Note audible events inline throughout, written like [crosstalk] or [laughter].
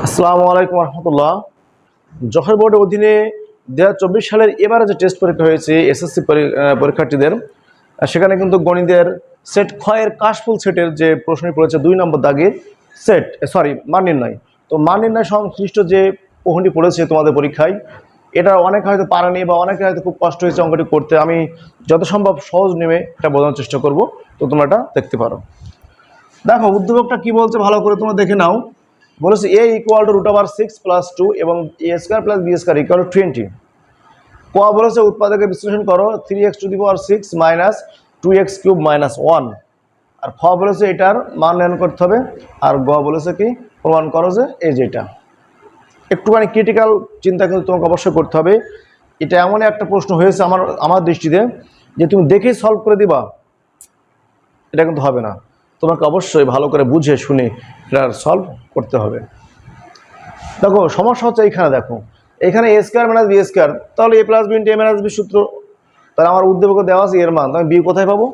আসসালামু আলাইকুম রহমতুল্লাহ। জহর বোর্ডের অধীনে দু চব্বিশ সালের এবারে যে টেস্ট পরীক্ষা হয়েছে, এসএসসি পরীক্ষার্থীদের সেখানে কিন্তু গণিতের সেট ক্ষয়ের কাশফুল সেটের যে প্রশ্নটি পড়েছে, দুই নম্বর দাগের সেট সরি মান নির্ণয়। তো মান নির্ণয় সংশ্লিষ্ট যে প্রশ্নটি পড়েছে তোমাদের পরীক্ষায়, এটা অনেকে হয়তো পারেনি বা অনেকে হয়তো খুব কষ্ট হয়েছে অঙ্কটি করতে। আমি যত সম্ভব সহজ নেমে এটা বোঝানোর চেষ্টা করব। তো তোমরা এটা দেখতে পারো। দেখো, উদ্যোগটা কি বলছে ভালো করে তোমরা দেখে নাও। বলেছে a equal to root over six plus two এবং a square plus b square equal to twenty ক বলেছে উৎপাদকে বিশ্লেষণ করো three x to the power six minus two x cube minus one আর খ বলেছে এটার মান নির্ণয় করতে হবে, আর গ বলেছে কি, প্রমাণ করো যে এই যেটা একটুখানি ক্রিটিক্যাল চিন্তা কিন্তু তোমাকে অবশ্যই করতে হবে। এটা এমন একটা প্রশ্ন হয়েছে আমার আমার দৃষ্টিতে, যে তুমি দেখেই সলভ করে দিবা, এটা কিন্তু হবে না। তোমাকে অবশ্যই ভালো করে বুঝে শুনে এটার সলভ করতে হবে। দেখো, সমস্যা হচ্ছে এইখানে দেখো। এখানে a square minus b square তাহলে a plus b into a minus b সূত্র। তাহলে আমার উদ্দীপকে দেওয়া আছে এর মান আমি বি কোথায় পাবো?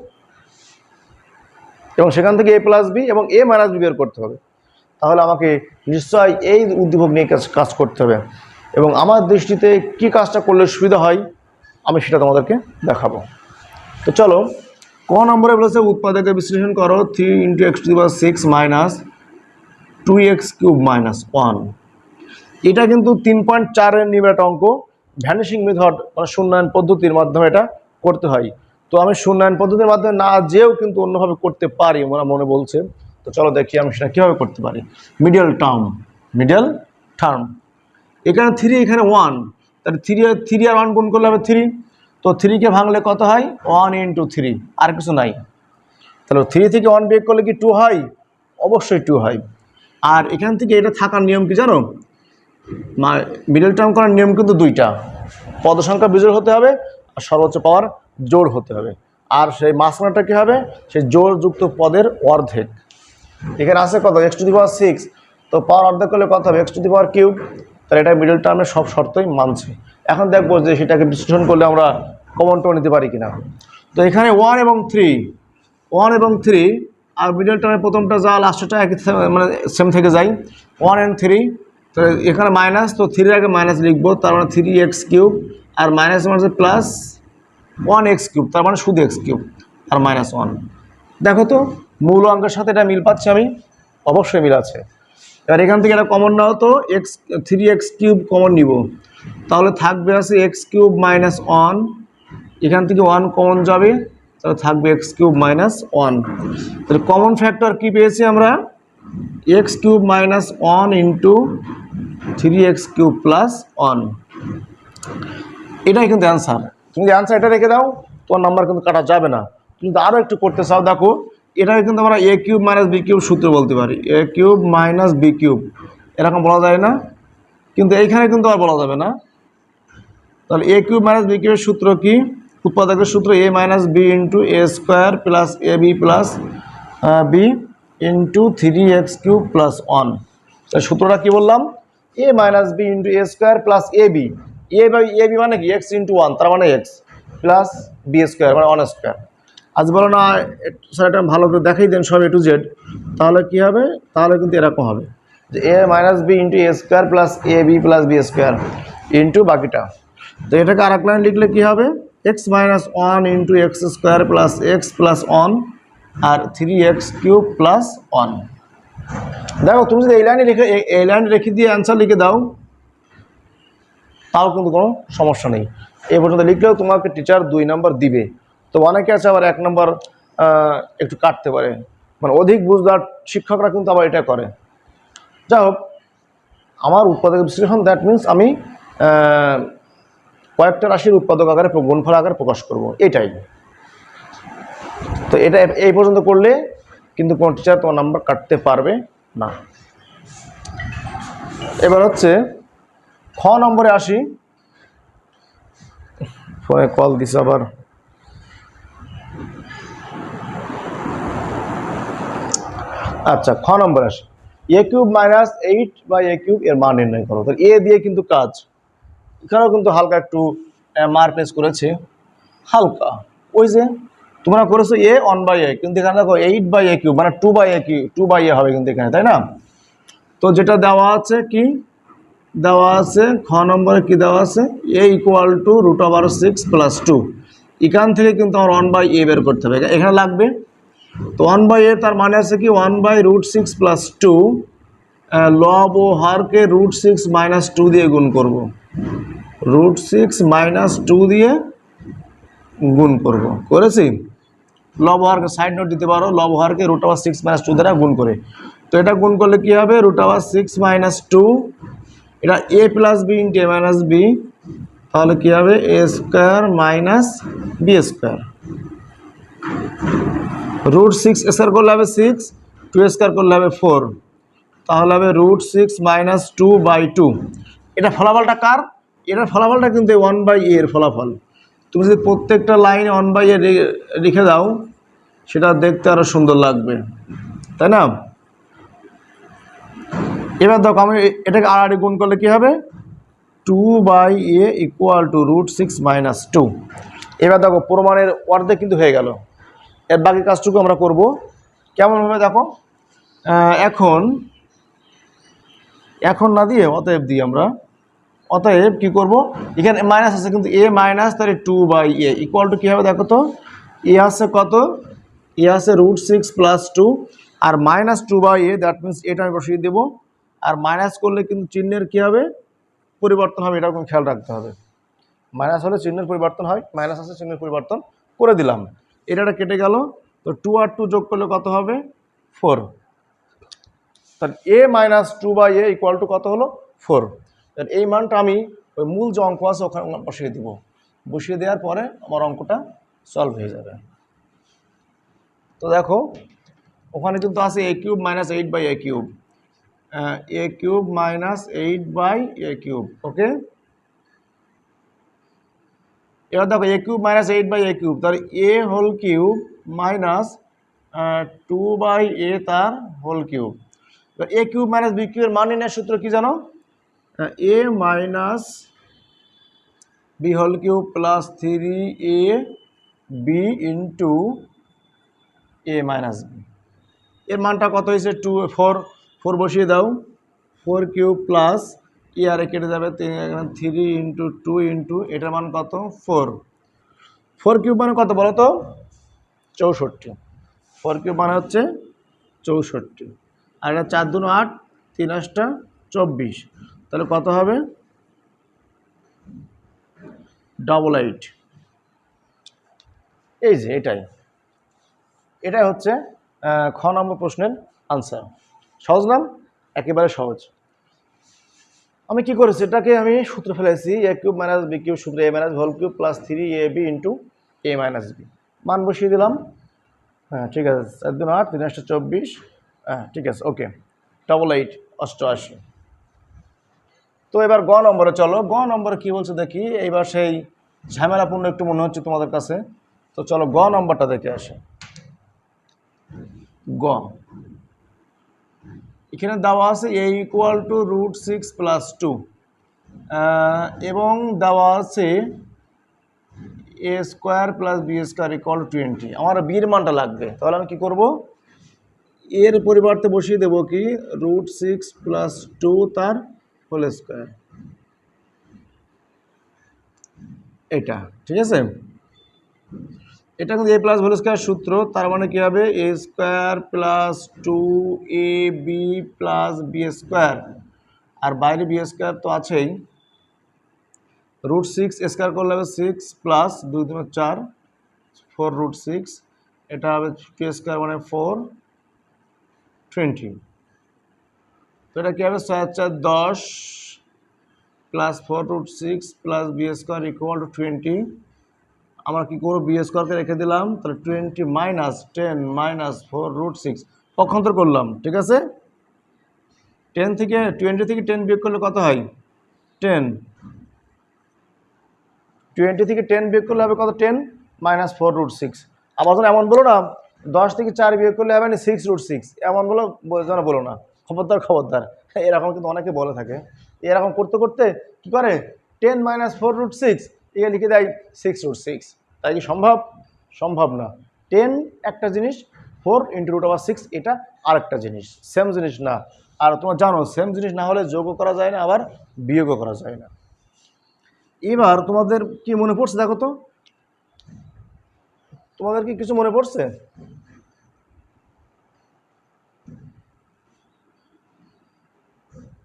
এবং সেখান থেকে এ প্লাস বি এবং এ মাইনাস বি বের করতে হবে। তাহলে আমাকে নিশ্চয়ই এই উদ্দীপক নিয়ে কাজ করতে হবে। এবং আমার দৃষ্টিতে কি কাজটা করলে সুবিধা হয়, আমি সেটা তোমাদেরকে দেখাবো। তো চলো ক নম্বরে বলেছে উৎপাদকের বিশ্লেষণ করো, three into x to power six minus two x cube minus one. এটা কিন্তু তিন পয়েন্ট চারের নিবে একটা অঙ্ক, ভ্যানিশিং মেথড মানে শূন্যায়ন পদ্ধতির মাধ্যমে এটা করতে হয়। তো আমি শূন্যায়ন পদ্ধতির মাধ্যমে না যেও কিন্তু অন্যভাবে করতে পারি ওরা মনে বলছে। তো চলো দেখি আমি সেটা কীভাবে করতে পারি। Middle term middle term. এখানে থ্রি এখানে ওয়ান তাহলে থ্রি থ্রি আর ওয়ান গুণ করলে হবে থ্রি তো থ্রিকে ভাঙলে কত হয়? ওয়ান ইন্টু থ্রি আর কিছু নাই। তাহলে থ্রি থেকে ওয়ান বিয়োগ করলে কি টু হয়? অবশ্যই টু হয়। আর এখান থেকে এটা থাকার নিয়ম কি জানো? মিডল টার্ম করার নিয়ম কিন্তু দুইটা। পদ সংখ্যা বিজোড় হতে হবে, আর সর্বোচ্চ পাওয়ার জোড় হতে হবে। আর সেই মাঝখানটা কী হবে? সেই জোড়যুক্ত পদের অর্ধেক। এখানে আছে কত? X to the power six তো পাওয়ার অর্ধেক করলে কত হবে? X to the power cube তাহলে এটা মিডল টার্মের সব শর্তই মানছে। এখন দেখব যে সেটাকে বিশ্লেষণ করলে আমরা কমনটাও নিতে পারি কিনা? তো এখানে ওয়ান এবং থ্রি ওয়ান এবং থ্রি আর মিডল টার্মের প্রথমটা যা লাস্টটা একই মানে সেম থেকে যায়। ওয়ান অ্যান্ড থ্রি তো এখানে মাইনাস তো থ্রির আগে মাইনাস লিখব, তার মানে থ্রি এক্স কিউব আর মাইনাস মানে প্লাস ওয়ান এক্স কিউব তার মানে শুধু এক্স কিউব আর মাইনাস ওয়ান দেখো তো, মূল অঙ্কের সাথে এটা মিল পাচ্ছি আমি? অবশ্যই মিল আছে। এবার এখান থেকে এটা কমন নাও তো x three x cube common নিব। তাহলে থাকবে আছে এক্স কিউব মাইনাস ওয়ান এখান থেকে ওয়ান কমন যাবে, তাহলে থাকবে এক্স কিউব মাইনাস ওয়ান তাহলে কমন ফ্যাক্টর কী পেয়েছি আমরা? X cube minus one into three x cube plus one এটাই কিন্তু অ্যান্সার তুমি যদি অ্যান্সার এটা রেখে দাও, তোমার নাম্বার কিন্তু কাটা যাবে না। তুমি আরও একটু করতে চাও, দেখো, এটাকে কিন্তু আমরা a cube minus b cube সূত্র বলতে পারি। A cube minus b cube এরকম বলা যায় না। কিন্তু এইখানে কিন্তু আর বলা যাবে না। তাহলে এ কিউব মাইনাস বি কিউবের সূত্র কি? উৎপাদকের সূত্র a minus b into a square plus a b plus b into three x cube plus one তাহলে সূত্রটা কী বললাম? A minus b into a square plus a b a by a b মানে কি? এক্স ইন্টু ওয়ান তার মানে x plus B square মানে one square আজ বলো না স্যার এটা ভালো করে দেখাই দেন সব এ টু জেড তাহলে কী হবে? তাহলে কিন্তু এরকম হবে। যে a minus b into a square plus a b plus b square into বাকিটা। তো এটাকে আর এক লাইন লিখলে কী হবে? X minus one into x square plus x plus one আর three x cube plus one. দেখো, তুমি যদি এই লাইনে লিখে এই- লাইনে রেখে দিয়ে অ্যান্সার লিখে দাও তাও কিন্তু কোনো সমস্যা নেই। এই পর্যন্ত লিখলেও তোমাকে টিচার দুই নাম্বার দিবে। তো অনেকে আছে আবার এক নম্বর একটু কাটতে পারে। মানে অধিক বুঝদার শিক্ষকরা কিন্তু আবার এটা করে। যাই হোক, আমার উৎপাদক বিশ্লেষণ দ্যাট মিন্স আমি কয়েকটা রাশির উৎপাদক আকারে গুণফল আকারে প্রকাশ করব, এটাই। তো এটা এই পর্যন্ত করলে কিন্তু কোনো টিচার তোমার নাম্বার কাটতে পারবে না। এবার হচ্ছে, খ নম্বরে আসি। ফোনে কল দিছে আবার। আচ্ছা খ নম্বর আসি। A cube minus eight by a cube এর মান নির্ণয় করো। তাহলে এ দিয়ে কিন্তু কাজ। এখানেও কিন্তু হালকা একটু মার প্লেস করেছে। হালকা। ওই যে, তোমরা করেছ এ ওয়ান বাই এ কিন্তু এখানে দেখো এইট বাই এ কিউ মানে two by a cube two by a হবে কিন্তু এখানে, তাই না? তো যেটা দেওয়া আছে কি? দেওয়া আছে, খ নম্বরে কি দেওয়া আছে? A equal to root over six plus two এখান থেকে কিন্তু আমার ওয়ান বাই এ বের করতে হবে। এখানে লাগবে? তো ওয়ান বাই এ তার মানে আছে কি? One by root six plus two লব ও হারকে রুট সিক্স মাইনাস টু দিয়ে গুণ করব। রুট সিক্স মাইনাস টু দিয়ে গুণ করব। করেছি? লব হারকে সাইড নোট দিতে পারো। লব হারকে root over six minus two দ্বারা গুণ করে। তো এটা গুণ করলে কি হবে? Root over six minus two এটা a plus b into a minus b তাহলে কি হবে? A square minus b square root six square করলে হবে সিক্স টু স্কোয়ার করলে হবে ফোর তাহলে হবে root six minus two by two এটা ফলাফলটা কার? এটার ফলাফলটা কিন্তু ওয়ান বাই এর ফলাফল। তুমি যদি প্রত্যেকটা লাইনে ওয়ান বাই এ রেখে দাও, সেটা দেখতে আরও সুন্দর লাগবে। তাই না? এবার দেখো, আমি এটাকে আড়াআড়ি গুণ করলে কি হবে? Two by a equal to root six minus two এবার দেখো, প্রমাণের অর্ধেক কিন্তু হয়ে গেল। এর বাকি কাজটুকু আমরা করব। কেমনভাবে দেখো? এখন এখন না দিয়ে, অতএব দিই আমরা। অতএব কি করব? এখানে মাইনাস আছে কিন্তু এ মাইনাস তাহলে two by a equal to কী হবে দেখো তো? এ আছে কত? এ আছে root six plus two R minus two by a that means এটা আমি বসিয়ে দেবো। আর মাইনাস করলে কিন্তু চিহ্নের কী হবে? পরিবর্তন হবে এরকম খেয়াল রাখতে হবে। মাইনাস হলে চিহ্নের পরিবর্তন হয় মাইনাস আছে চিহ্নের পরিবর্তন করে দিলাম। এটা কেটে গেল। তো টু আর টু যোগ করলে কত হবে? ফোর তাহলে a minus two by a equal to কত হলো? ফোর তাহলে এই মানটা আমি ওই মূল যে অঙ্ক আছে ওখানে বসিয়ে দিব। বসিয়ে দেওয়ার পরে আমার অঙ্কটা সলভ হয়ে যাবে। তো দেখো, ওখানে কিন্তু আছে a cube minus eight by a cube a cube minus eight by a cube okay এবার দেখো a cube minus eight by a cube তাহলে a whole cube minus two by a তার whole cube a cube minus b কিউবের মান নির্ণয়ের সূত্র কি জানো? A minus b whole cube plus three a b into a minus b. এর মানটা কত হয়েছে? টু, ফোর ফোর বসিয়ে দাও। ফোর কিউব প্লাস ই আর কেটে যাবে থ্রি ইন্টু টু ইন্টু এটার মান কত? ফোর। ফোর কিউব মানে কত বলো তো? চৌষট্টি। ফোর কিউব মানে হচ্ছে চৌষট্টি। আর এটা চার দুনো আট, তিন আটটা, চব্বিশ। তাহলে কত হবে? ডবল এইট এই যে, এটাই। এটাই হচ্ছে খ নম্বর প্রশ্নের আনসার সহজ নাম একেবারে সহজ। আমি কি করেছি? এটাকে আমি সূত্র ফেলেছি a cube minus b cube সূত্র a minus whole cube plus three a b into a minus b মান বসিয়ে দিলাম। হ্যাঁ ঠিক আছে, চার দিন আট, তিন চব্বিশ। হ্যাঁ ঠিক আছে ওকে ডবল এইট অষ্টআশি। তো এবার গ নম্বরে চলো। গ নম্বরে কি বলছে দেখি, এইবার সেই ঝামেলাপূর্ণ একটু মনে হচ্ছে তোমাদের কাছে। তো চলো গ নম্বরটা দেখে আসে। গ। এখানে দেওয়া আছে a equal to root six plus two এবং দেওয়া আছে a square plus b square equal twenty আমার বির মানটা লাগবে। তাহলে আমি কী করব? এর পরিবর্তে বসিয়ে দেবো কি? রুট সিক্স প্লাস টু তার হোল স্কোয়ার। এটা, ঠিক আছে? এটা কিন্তু এ প্লাস হোল স্কোয়ার সূত্র, তার মানে কী হবে? A square plus two a b plus b square আর বাইরে বি স্কোয়ার তো আছেই। রুট সিক্স স্কোয়ার করলে হবে সিক্স প্লাস দুই দুই চার ফোর রুট সিক্স এটা হবে টু স্কোয়ার মানে ফোর টোয়েন্টি তো এটা কী হবে? ছয় চার দশ plus four root six plus b square equal to twenty আমরা কী করব? বি স্কোয়ারকে রেখে দিলাম, তাহলে twenty minus ten minus four root six পক্ষান্তর করলাম, ঠিক আছে? টেন থেকে টোয়েন্টি থেকে টেন বিয়োগ করলে কত হয়? টেন টোয়েন্টি থেকে টেন বিয়োগ করলে হবে কত? Ten minus four root six আবার এমন বলো না, দশ থেকে চার বিয়োগ করলে হবে সিক্স রুট সিক্স এমন বলো, যেন বলো না। খবরদার খবরদার। [laughs] এরকম কিন্তু অনেকে বলে থাকে। এরকম করতে করতে কি করে? Ten minus four root six এখানে লিখে দেয় সিক্স রুট সিক্স তাই কি সম্ভব? সম্ভব না। টেন একটা জিনিস ফোর ইন্টু রুট আবার সিক্স এটা আরেকটা জিনিস। সেম জিনিস না। আর তোমার জানো সেম জিনিস না হলে যোগও করা যায় না, আবার বিয়োগও করা যায় না। এবার তোমাদের কি মনে পড়ছে দেখো তো? তোমাদের কি কিছু মনে পড়ছে?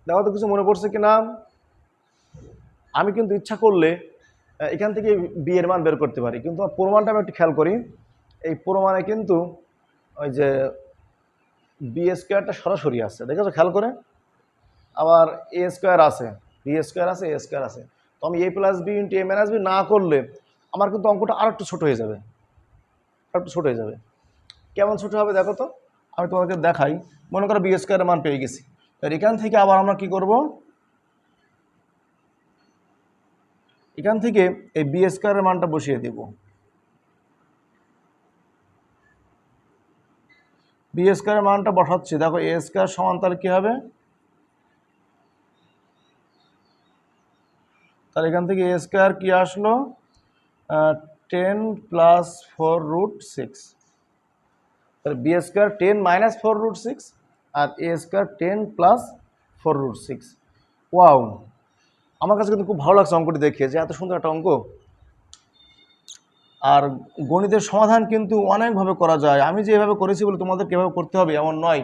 দেখো তো কিছু মনে পড়ছে কি না আমি কিন্তু ইচ্ছা করলে এখান থেকে বিয়ের মান বের করতে পারি। কিন্তু প্রমাণটা আমি একটু খেয়াল করি। এই প্রমাণে কিন্তু ওই যে বি স্কোয়ারটা সরাসরি আছে। দেখেছ? খেয়াল করে? আবার এ স্কোয়ার আছে। বি স্কোয়ার আছে এ স্কোয়ার আছে। তো আমি a plus b into a minus b না করলে আমার কিন্তু অঙ্কটা আর একটু ছোটো হয়ে যাবে। আর একটু ছোটো হয়ে যাবে। কেমন ছোটো হবে দেখো তো? আমি তোমাকে দেখাই। মনে করো বি স্কোয়ারের মান পেয়ে গেছি। এবার এখান থেকে আবার আমরা কি করব? এখান থেকে এই বি স্কোয়ারের মানটা বসিয়ে দেব। বি স্কোয়ারের মানটা বসাচ্ছি। দেখো এ স্কোয়ার সমান তাহলে কী হবে? তাহলে এখান থেকে এ স্কোয়ার কী আসলো? Ten plus four root six তাহলে b square ten minus four root six R a square ten plus four root six wow আমার কাছে কিন্তু খুব ভালো লাগছে অঙ্কটি দেখে যে এত সুন্দর একটা অঙ্ক। আর গণিতের সমাধান কিন্তু অনেকভাবে করা যায়। আমি যে এভাবে করেছি বলে তোমাদের কীভাবে করতে হবে এমন নয়।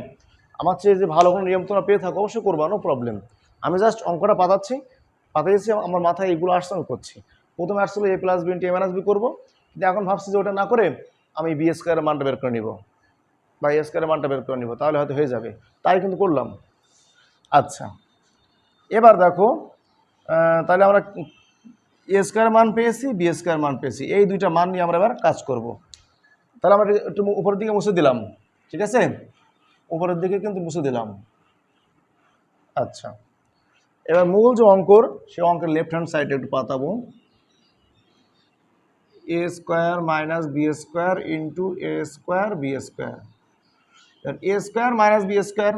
আমার চেয়ে যে ভালো কোনো নিয়ম তোমরা পেয়ে থাকো, অবশ্যই করবা নো প্রবলেম আমি জাস্ট অঙ্কটা পাতাচ্ছি। পাতাইছি আমার মাথায় এগুলো আসছে আমি করছি। প্রথমে আসছিল a plus b into a minus b করব। কিন্তু এখন ভাবছি যে ওটা না করে আমি বি স্কোয়ারের মানটা বের করে নিব। বা স্কোয়ারের মানটা বের করে নিব, তাহলে হয়তো হয়ে যাবে। তাই কিন্তু করলাম। আচ্ছা এবার দেখো তাহলে আমরা এ স্কোয়ার মান পেয়েছি, বি স্কোয়ার মান পেয়েছি। এই দুইটা মান নিয়ে আমরা এবার কাজ করব। তাহলে আমরা একটু উপরের দিকে মুছে দিলাম, ঠিক আছে? উপরের দিকে কিন্তু মুছে দিলাম। আচ্ছা এবার মূল যে অঙ্কর সে অঙ্কের লেফট হ্যান্ড সাইডে একটু পাতাবো। A square minus b square into a square b square. A square minus b square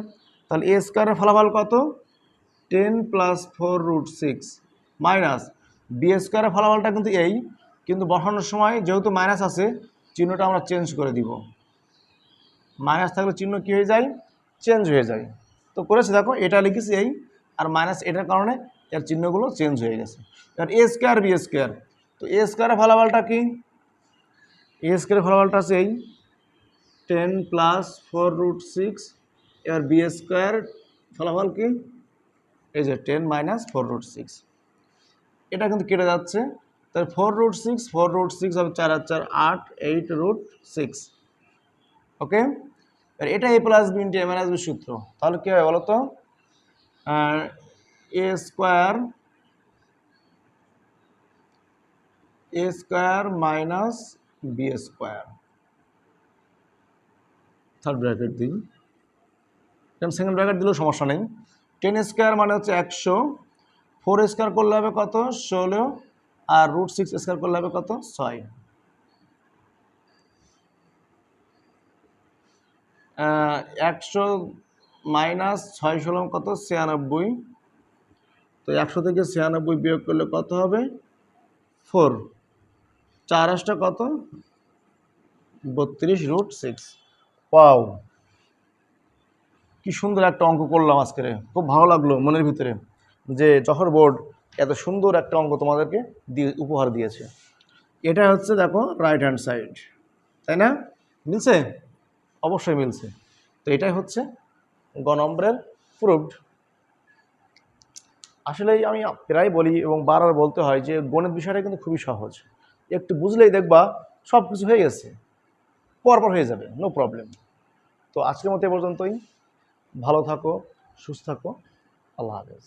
তাহলে এ স্কোয়ারের ফলাফল কত? Ten plus four root six minus b স্কোয়ারের ফলাফলটা কিন্তু এই, কিন্তু বসানোর সময় যেহেতু মাইনাস আছে, চিহ্নটা আমরা চেঞ্জ করে দিব। মাইনাস থাকলে চিহ্ন কী হয়ে যায়? চেঞ্জ হয়ে যায়। তো করেছে দেখো, এটা লিখেছি এই, আর মাইনাস এটার কারণে এর চিহ্নগুলো চেঞ্জ হয়ে গেছে। এবার এ স্কোয়ার বি স্কোয়ার তো এ স্কোয়ারের ফলাফলটা কি? এ স্কোয়ারের ফলাফলটা আছে এই ten plus four root six এবার বি স্কোয়ার ফলাফল কি? এই যে ten minus four root six এটা কিন্তু কেটে যাচ্ছে। তাহলে four root six four root six হবে চার আর চার, আট এইট রুট সিক্স ওকে আর এটা a plus b into a minus b সূত্র। তাহলে কী হবে বলো তো a square a square minus b square third bracket দিই। কারণ সেকেন্ড ব্র্যাকেট দিলেও সমস্যা নেই। টেন স্কোয়ার মানে হচ্ছে একশো। ফোর স্কোয়ার করলে হবে কত? ষোলো। আর রুট সিক্স স্কোয়ার করলে হবে কত? ছয়। একশো মাইনাস ছয় ষোলো কত? ছিয়ানব্বই। তো একশো থেকে ছিয়ানব্বই বিয়োগ করলে কত হবে? ফোর চার কত? বত্রিশ রুট সিক্স পাও কি সুন্দর একটা অঙ্ক করলাম আজকে খুব ভালো লাগল মনের ভিতরে যে জহর বোর্ড এত সুন্দর একটা অঙ্ক তোমাদেরকে দিয়ে, উপহার দিয়েছে। এটা হচ্ছে দেখো রাইট হ্যান্ড সাইড তাই না? মিলছে? অবশ্যই মিলছে। তো এটাই হচ্ছে গ নম্বরের প্রুভড আসলে আমি প্রায় বলি এবং বারবার বলতে হয় যে গণিত বিষয়টা কিন্তু খুবই সহজ। একটু বুঝলেই দেখবা সব কিছু হয়ে গেছে। পরপর হয়ে যাবে নো প্রবলেম তো আজকের মতো এ পর্যন্তই। ভালো থাকো, সুস্থ থাকো। আল্লাহ হাফেজ।